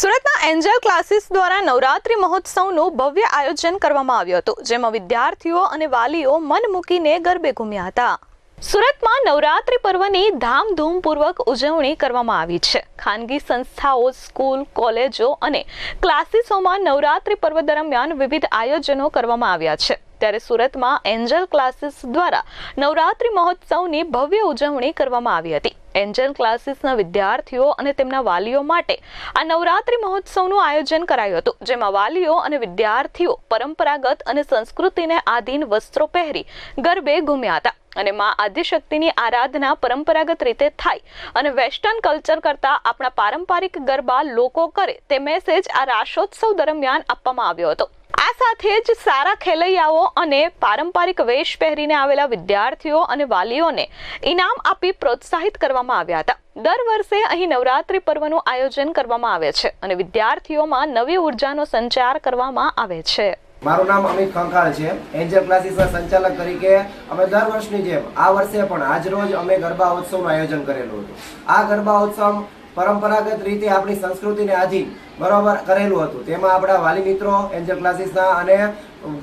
સુરતના Angel classes દ્વારા નવરાત્રિ મહોત્સવનું ભવ્ય આયોજન કરવામાં આવ્યું હતું, જેમાં વિદ્યાર્થીઓ અને વાલીઓ મન મૂકીને ગરબે ઘૂમ્યા હતા. સુરતમાં નવરાત્રિ પર્વની ધામધૂમપૂર્વક ઉજવણી કરવામાં આવી છે. ખાનગી સંસ્થાઓ, સ્કૂલ, કોલેજો અને ક્લાસીસોમાં નવરાત્રી પર્વ દરમિયાન વિવિધ આયોજનો કરવામાં આવ્યા છે. ત્યારે સુરતમાં એન્જલ ક્લાસીસ દ્વારા નવરાત્રિ મહોત્સવની ભવ્ય ઉજવણી કરવામાં આવી હતી. એન્જલ ક્લાસીસના વિદ્યાર્થીઓ અને તેમના વાલીઓ માટે આ નવરાત્રિ મહોત્સવનું આયોજન કરાયું હતું, જેમાં વાલીઓ અને વિદ્યાર્થીઓ પરંપરાગત અને સંસ્કૃતિને આધીન વસ્ત્રો પહેરી ગરબે ઘૂમ્યા હતા અને મા આદ્યશક્તિની આરાધના પરંપરાગત રીતે થાય અને વેસ્ટર્ન કલ્ચર કરતા આપણા પારંપરિક ગરબા લોકો કરે તે મેસેજ આ રાસોત્સવ દરમિયાન આપવામાં આવ્યો હતો. આ સાથે જ સારા ખેલૈયાઓ અને પારંપરિક વેશ પહેરીને આવેલા વિદ્યાર્થીઓ અને વાલીઓને ઇનામ આપી પ્રોત્સાહિત કરવામાં આવ્યા હતા. દર વર્ષે અહીં નવરાત્રિ પર્વનું આયોજન કરવામાં આવે છે અને વિદ્યાર્થીઓમાં નવી ઉર્જાનો સંચાર કરવામાં આવે છે. મારું નામ અમિત ખંખાળ છે. એન્જલ ક્લાસીસના સંચાલક તરીકે અમે દર વર્ષની જેમ આ વર્ષે પણ આજ અમે ગરબા ઉત્સવનું આયોજન કરેલું હતું. આ ગરબા ઉત્સવ પરંપરાગત રીતે આપણી સંસ્કૃતિને આધીન બરાબર કરેલું હતું. તેમાં આપણા વાલી મિત્રો એન્જલ ક્લાસીસના અને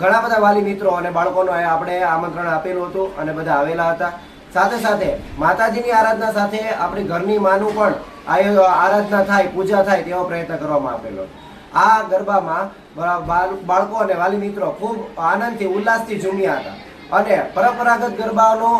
ઘણા બધા વાલી મિત્રો અને બાળકોનો આપણે આમંત્રણ આપેલું હતું અને બધા આવેલા હતા. સાથે સાથે માતાજીની આરાધના સાથે આપણી ઘરની માનું પણ આરાધના થાય, પૂજા થાય તેવો પ્રયત્ન કરવામાં આપેલો. આ ગરબામાં બાળકો અને વાલી મિત્રો ખૂબ આનંદથી, ઉલ્લાસથી ઝૂમ્યા હતા. અને પરંપરાગત ગરબાનો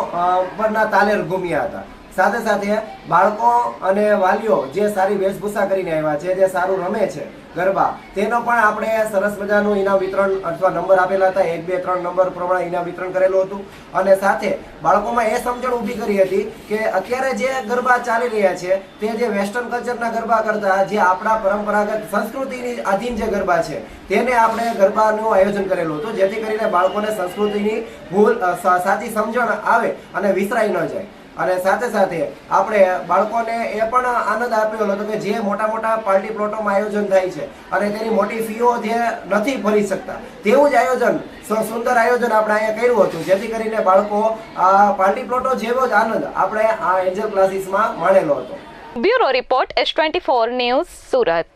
પરના તાલેર ઘૂમ્યા હતા. સાથે સાથે બાળકો અને વાલીઓ જે સારી વેશભૂષા કરીને આવ્યા છે, જે સારું રમે છે ગરબા, તેનો પણ આપણે સરસ મજાનું ઇનામ વિતરણ અથવા નંબર આપેલા હતા, એક, બે, ત્રણ નંબર પ્રમાણે ઇનામ વિતરણ કરેલું હતું. અને સાથે બાળકોમાં એ સમજણ ઊભી કરી હતી કે અત્યારે જે ગરબા ચાલી રહ્યા છે, તે જે વેસ્ટર્ન કલ્ચરના ગરબા કરતા, જે આપણા પરંપરાગત સંસ્કૃતિની આધીન જે ગરબા છે, તેને આપણે ગરબાનું આયોજન કરેલું હતું. જેથી કરીને બાળકોને સંસ્કૃતિની ભૂલ સાચી સમજણ આવે અને વિસરાઈ ન જાય. અને સાથે સાથે આપણે બાળકોને એ પણ આનંદ આપ્યો હતો કે જે મોટા મોટા પાર્ટી પ્લોટોમાં આયોજન થાય છે અને તેની મોટી ફીઓ જે નથી ભરી શકતા, તેવું જ આયોજન સુંદર આયોજન આપણે અહીંયા કર્યું હતું. જેથી કરીને બાળકો આ પાર્ટી પ્લોટો જેવો જ આનંદ આપણે આ એન્જલ ક્લાસીસમાં માણેલો હતો. Bureau report S twenty four news Surat.